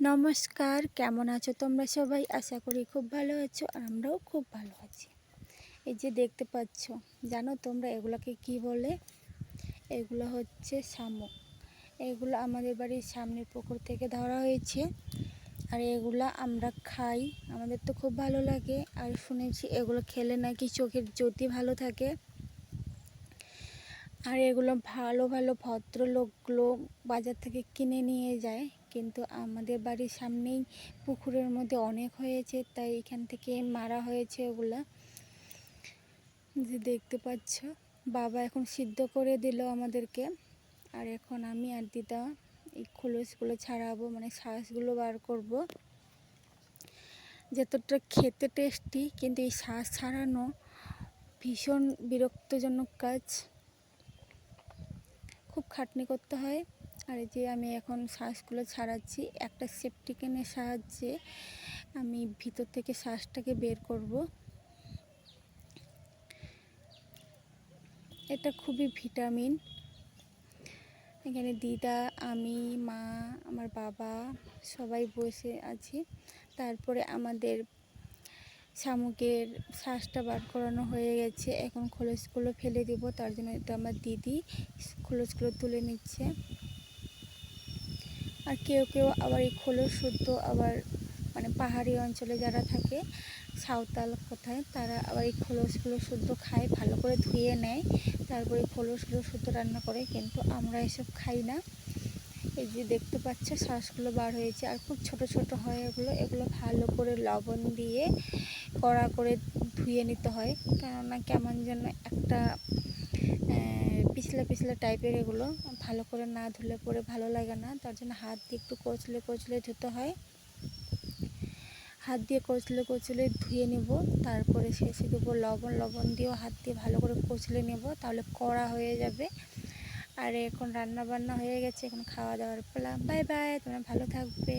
নমস্কার, কেমন আছো তোমরা সবাই? আশা করি খুব ভালো আছো আর আমরাও খুব ভালো আছি। এই যে দেখতে পাচ্ছ, জানো তোমরা এগুলোকে কি বলে? এগুলো হচ্ছে শামুক। এগুলো আমাদের বাড়ির সামনের পুকুর থেকে ধরা হয়েছে। আর এগুলো আমরা খাই, আমাদের তো খুব ভালো লাগে। আর শুনেছি এগুলো খেলে নাকি চোখের জ্যোতি ভালো থাকে। আর এগুলো ভালো ভালো ভদ্রলোকগুলো বাজার থেকে কিনে নিয়ে যায়। কিন্তু আমাদের বাড়ির সামনেই পুকুরের মধ্যে অনেক হয়েছে, তাই এখান থেকে মারা হয়েছে ওগুলা। যে দেখতে পাচ্ছ, বাবা এখন সিদ্ধ করে দিল আমাদেরকে। আর এখন আমি আর দিদা এই খোলসগুলো ছাড়াবো মানে শ্বাসগুলো বার করব। যতটা খেতে টেস্টি, কিন্তু এই শ্বাস ছাড়ানো ভীষণ বিরক্তজনক কাজ। খুব খাটনি করতে হয়। আর যে আমি এখন শ্বাসগুলো ছাড়াচ্ছি, একটা সেপটিকেনের সাহায্যে আমি ভিতর থেকে শ্বাসটাকে বের করব। এটা খুবই ভিটামিন। এখানে দিদা, আমি, মা, আমার বাবা সবাই বসে আছি। তারপরে আমাদের শামুকের শ্বাসটা বার করানো হয়ে গেছে। এখন খোলসগুলো ফেলে দেব, তার জন্য এটা আমার দিদি খোলসগুলো তুলে নিচ্ছে। আর কেউ কেউ আবার এই খোলস শুদ্ধ আবার মানে পাহাড়ি অঞ্চলে যারা থাকে, সাঁওতাল কোথায়, তারা আবার এই খোলসগুলো শুদ্ধ খায়, ভালো করে ধুয়ে নেয়। তারপরে খোলসগুলো শুদ্ধ রান্না করে, কিন্তু আমরা এসব খাই না। এই যে দেখতে পাচ্ছ, শ্বাসগুলো বার হয়েছে আর খুব ছোট ছোট হয় এগুলো। এগুলো ভালো করে লবণ দিয়ে কড়া করে ধুয়ে নিতে হয়। কেননা কেমন যেন একটা পিছলা পিছলা টাইপের এগুলো। ভালো করে না ধুলে পরে ভালো লাগে না। তার জন্য হাত দিয়ে একটু কচলে কচলে ধুতে হয়। হাত দিয়ে কচলে কচলে ধুয়ে নেব। তারপরে শেষে দেবো লবণ। লবণ দিয়েও হাত দিয়ে ভালো করে কচলে নেব। তাহলে কড়া হয়ে যাবে। আর এখন রান্না বান্না হয়ে গেছে, এখন খাওয়া দাওয়ার পালা। বাই বাই, তোমরা ভালো থাকবে।